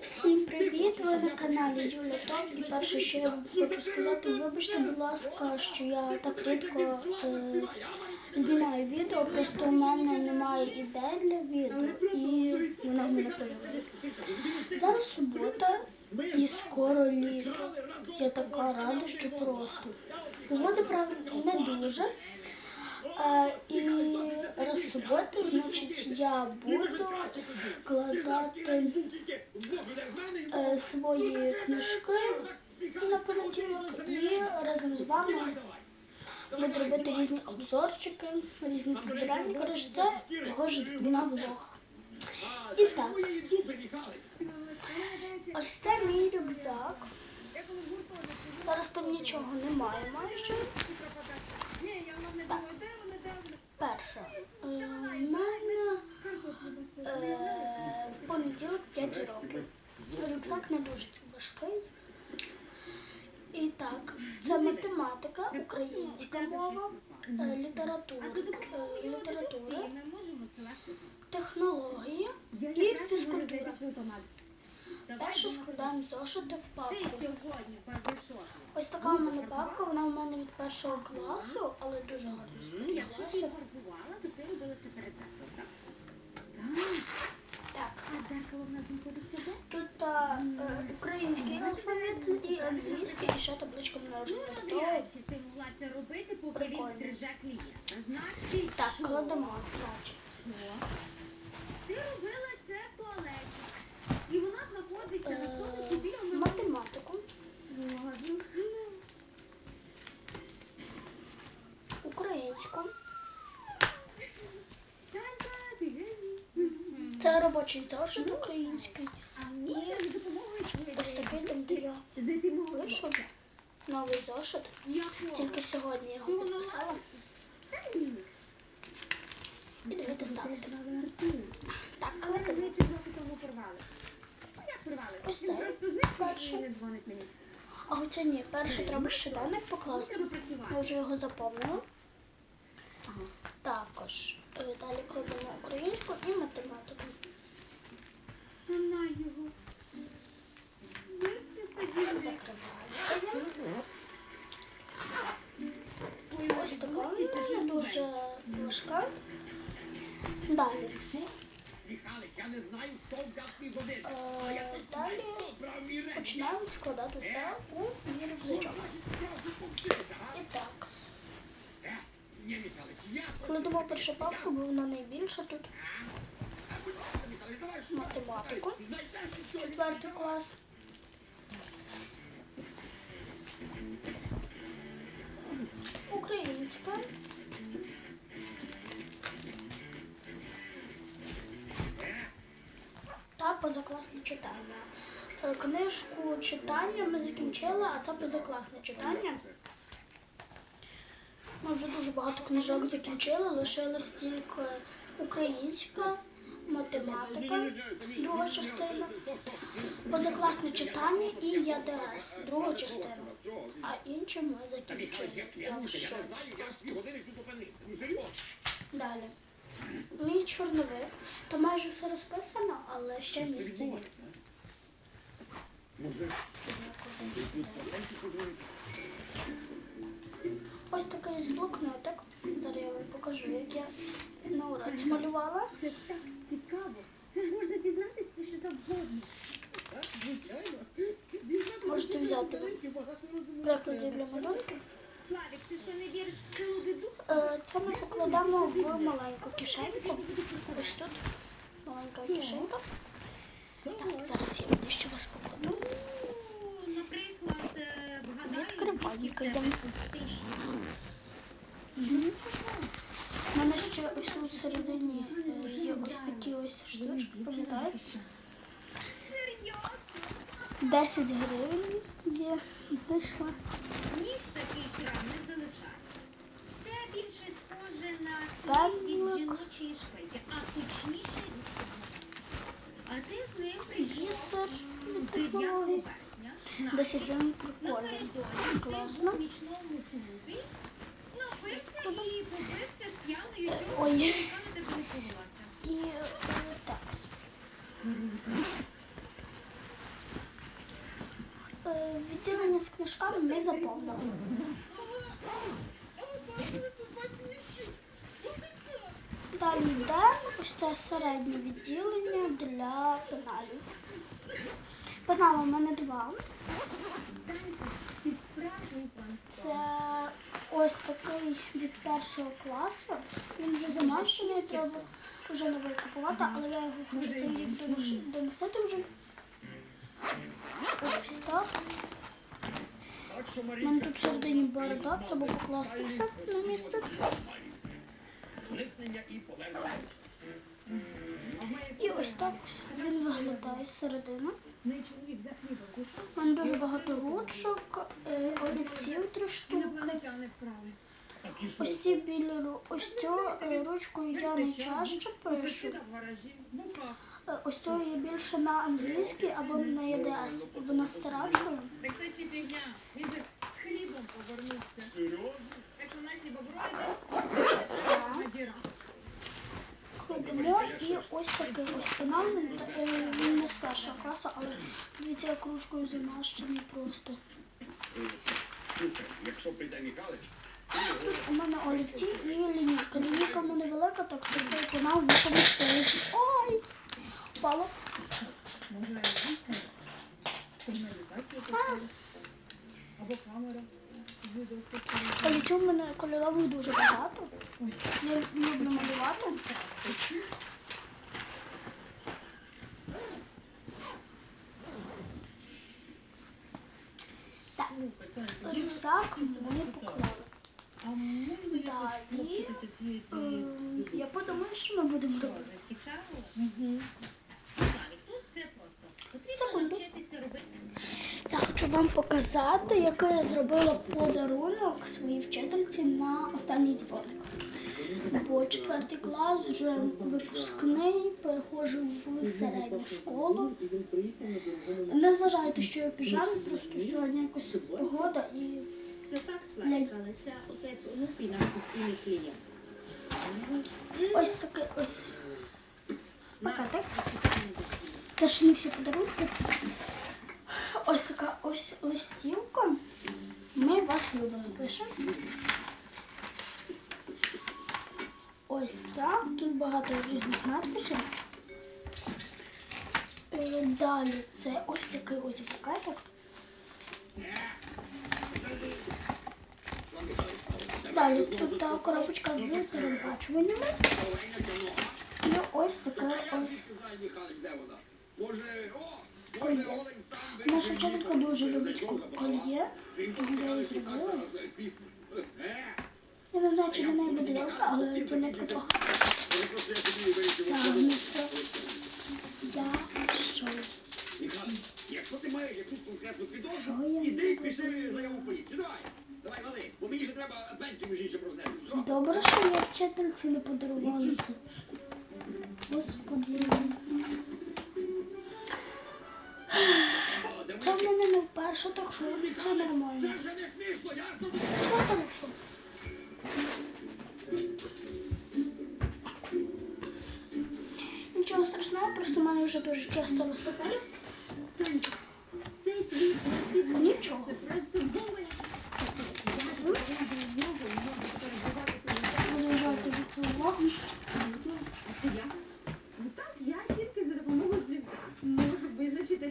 Всім привіт! Ви на каналі Юля Топ. І перше, що я хочу сказати, вибачте, будь ласка, що я так рідко е, знімаю відео, просто у мене немає ідей для відео і вона в мене появилася. Зараз субота і скоро літо. Я така рада, що просто. Погода, правда, не дуже. Е, і раз субота, значить, я буду складати е, свої книжки на понеділок і разом з вами буду робити різні обзорчики, різні підбирання. Коротше, це похоже на влог. І так, ось це мій рюкзак. Зараз там нічого немає майже. Ні, я вам не думаю, де вони, де вони. Перше, е, в мене Картоплю носили, е, виявляється. понеділок 5 років. Рюкзак не дуже важкий. І так, це математика, українська мова, е, література, е, література, технології і фізкультура. Перше складаємо зошити в папку. Ось така у мене папка, вона у мене від першого класу, але дуже гарно Ну, А дзеркало в нас знаходиться де? Тут а, е, український алфавіт і англійський, і ще табличка Ну, множення. навряд чи ти могла це робити, поки Прикольно. він стриже клієнта. Значить, Так, що? кладемо, значить. Що? Ти робила це в туалеті. І вона знаходиться на Е, столику біля мене. математику, Ладно. українську. Та-та, ти геній. Це робочий зошит український. Можна Ось такий там, де я вийшов. Новий зошит. Тільки сьогодні його підписала. І давайте ставити. Так, порвали? Ось так. і мені. А хоча ні, перше треба щоденник покласти. Я вже його запомнила. Ага. Також далі кладемо українську і математику. Вона його. Сиділи. Закриваємо. Ось така це щось дуже важка. Далі. Михайлович, я не знаю, хто взяв твій годинник. Е, А я точно знаю, Далі хто брав мій речі. починаємо складати у значить справжній повчилися, а? І так. Е. Кладемо першу папку, бо вона найбільша тут. А, будь ласка, Михайлович, давай шукай, Математику. Четвертий клас. Українська. Та позакласне читання. Е, Книжку читання ми закінчили, а це позакласне читання. Ми вже дуже багато книжок закінчили, лишилась тільки українська, математика, друга частина, позакласне читання і ЯДС, друга частина. А інші ми закінчили. я в шоці просто. Далі. Мій чорновик. Там майже все розписано, але ще місце є. Ось такий ось блокнотик. Зараз я вам покажу, як я на уроці малювала. Це так цікаво. Це ж можна дізнатися, що завгодно. Так, звичайно. Дізнатися Можете взяти Даринки багато розуму не Прикладів треба. для малюнків. Славік, ти що не віриш в силу дедукції? Е, Це ми покладемо в маленьку кишеньку. Ось тут маленька кишенька. Так, Давай. зараз я дещо вас покладу. Ну, Наприклад, е, Відкривай, скільки в тебе пустиш. У мене ще ось тут всередині е, є ось такі ось штучки, пам'ятаєте? Серйозно? 10 гривень є, знайшла. Ніж такий шрам не залишає. Це більше схоже на від жіночої шпильки, а точніше А ти з ним прийшов від 9 вересня. 10 гривень прикольно. Класно. Ну, і побився з п'яною тьомочкою, яка на тебе. І е, так. Е, відділення з книжками не заповнено. Далі йде ось це середнє відділення для пеналів. Пенал у мене два. Це ось такий від першого класу. Він вже замащений, треба вже новий купувати, але я його хочу цей рік донесити вже. Ось так. Марійка, тут всередині борода, треба покласти все на місце. зникнення і повернення. І ось так він виглядає кушав. У мене дуже багато ручок, е, олівців три штуки. Ось ці білі ось цю е, ручкою я пишу. В гаражі, буха. Е, Ось цю я більше на англійській або на ЄДС. Вона старачою. Так це ще фігня. Він же хлібом повернувся. Так що наші боброїди на Кладемо і ось такий ось пенал. Він, не з першого класу, але дивіться, як ручкою замащений просто. Якщо прийде Михайлович, його У мене олівці і лінійка. Лінійка в мене велика, так що цей пенал не помістилась. Ой! Впало. Дійсно сигналізацію поставити? Або камера з відеоспостереження. Олівців в мене кольорових дуже багато. Ой. Я люблю малювати. Так, рюкзак ми поклали. А можна якось навчитися цієї твоєї Ем? Я подумаю, що ми будемо робити. Цікаво. Мгм. Тут все просто. Потрібно навчитися робити. Я хочу вам показати, який я зробила подарунок своїй вчительці на останній дзвоник. Бо четвертий клас вже випускний, переходжу в середню школу. Не зважайте, що я піжамі, просто сьогодні якось погода і ось такий ось пакетик. Навіть Це ж не всі подарунки. Ось така ось листівка. Ми вас любимо. Пишемо. Ось так. Тут багато різних надписів. Е, Далі це ось такий ось пакетик. Далі тут та коробочка з передбачуваннями. І ось таке ось. Наша вчителька дуже любить кольє. Я її зробила. Не знаю, чи на неї буде але може, просто я тягнеться. Я що? Якщо ти маєш якусь конкретну підозру, іди і пиши заяву поліцію. Давай, давай, вали, бо мені ще треба пенсію між іншим рознести. Добре, що я вчительці не подарувала це. Господи. Це в мене не вперше, так що це Це нормально. не? Все хорошо. Нічого страшного, просто в мене вже дуже часто розсипались. Нічого. це просто бомба. Я дуже з нього і можу перебувати Не зважайте від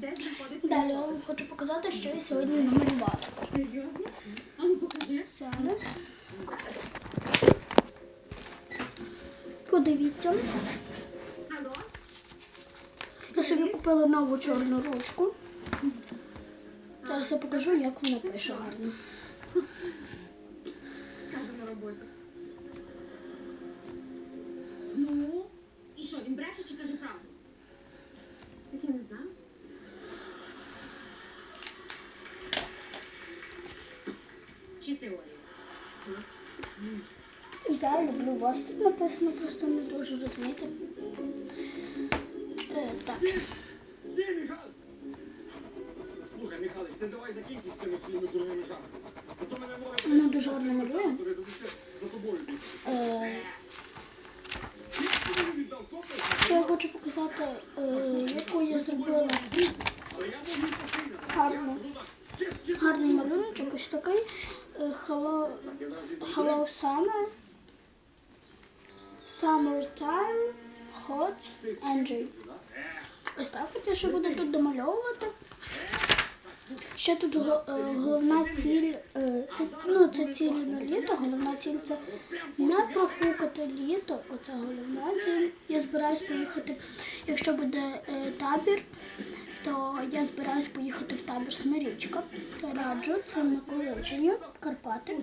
де знаходиться. Далі я вам хочу показати, що я сьогодні намалювала. Серйозно? А ну покажи. Зараз. Подивіться. Я собі купила нову чорну ручку. Зараз я покажу, як вона пише гарно. Ну? І що, він бреше чи каже правду? Так я не знаю. Чи теорію? Люблю. Тут написано просто не дуже розумієте. Е, так. Слухай, Михайлович, ти давай закінчиш цими своїми дурними жартами. А то мене ноги... Вона дуже гарно малює. За тобою. Е, ще я хочу показати, е, яку я зробила. ну чис- гарний малюночок, ось такий е, Hello, Hello Summer. Summertime Hot Enjoy. Ось так от я ще буду тут домальовувати. Ще тут е, головна ціль, е, це, ну, це ціль на літо, головна ціль це не профукати літо, оце головна ціль. Я збираюсь поїхати, якщо буде е, табір, то я збираюсь поїхати в табір Смирічка. Раджу, це на Миколичині, в Карпати.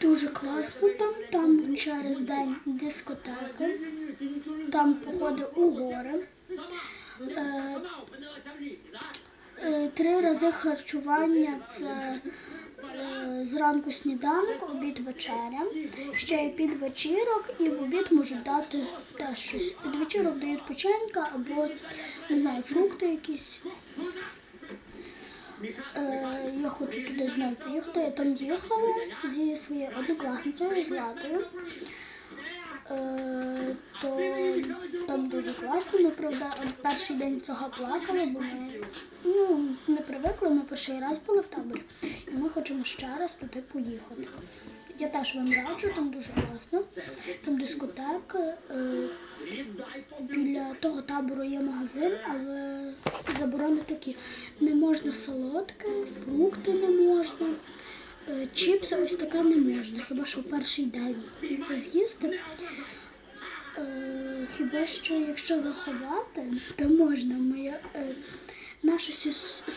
Дуже класно там, там через день дискотеки, там походи у гори. Е? Е, Три рази харчування це зранку сніданок, обід вечеря. Ще й під вечірок, і в обід можуть дати теж щось. Під вечірок дають печенька або не знаю, фрукти якісь. Е, я хочу туди знову поїхати. Я там їхала зі своєю однокласницею з Латою. Е, то там дуже класно. Ми правда перший день трохи плакали, бо ми ну, не привикли. Ми перший раз були в таборі, і ми хочемо ще раз туди поїхати. Я теж вам раджу, там дуже класно. Там дискотека. Е, біля того табору є магазин, але заборони такі. Не можна солодке, фрукти не можна. Чіпси ось таке не можна, хіба що в перший день це з'їсти. Е, Хіба що якщо заховати, то можна. Моя е, наша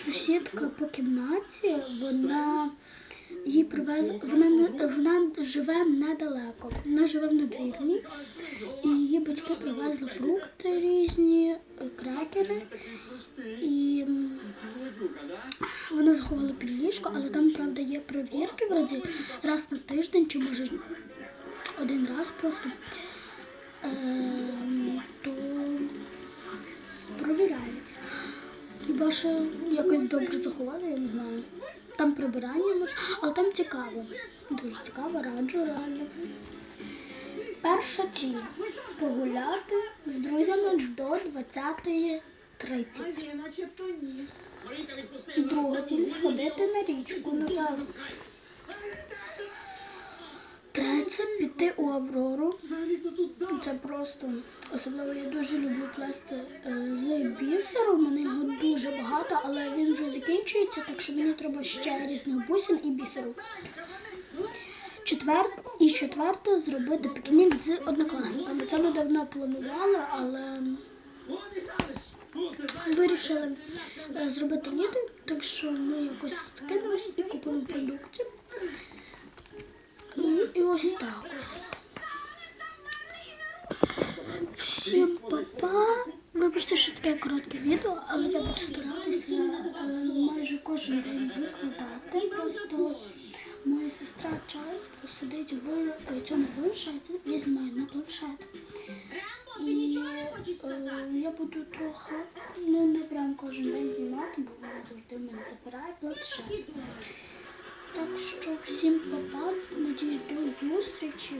сусідка по кімнаті, вона їй привез, вона вона живе недалеко. Вона живе в надвірні, і її батьки привезли фрукти різні, е, крекери. І вона заховала під ліжко, але там, правда, є перевірки вроді раз на тиждень, чи може один раз просто. Ем, то провіряють. Хіба що якось добре заховали, я не знаю. Там прибирання може, але там цікаво. Дуже цікаво, раджу реально. Перша ціль погуляти з друзями до 20.30. Друга ціль сходити на річку. Це третя піти у Аврору. Це просто особливо я дуже люблю плести е, з бісеру. У мене його дуже багато, але він вже закінчується, так що мені треба ще різних бусин і бісеру. Четвер... І четверте зробити пікнік з однокласниками. Це ми давно планували, але вирішили е, зробити літо, так що ми якось скинулись і купили продукти. І, і ось так ось. Всім па-па. Вибачте, що таке коротке відео, але я буду старатися е, майже кожен день викладати. Просто моя сестра часто сидить в е, цьому планшеті, я знімаю на планшет. І сказати? я буду трохи, ну не прям кожен день знімати, бо вона завжди в мене забирає планшет. Так що всім па-па, надіюсь, до зустрічі.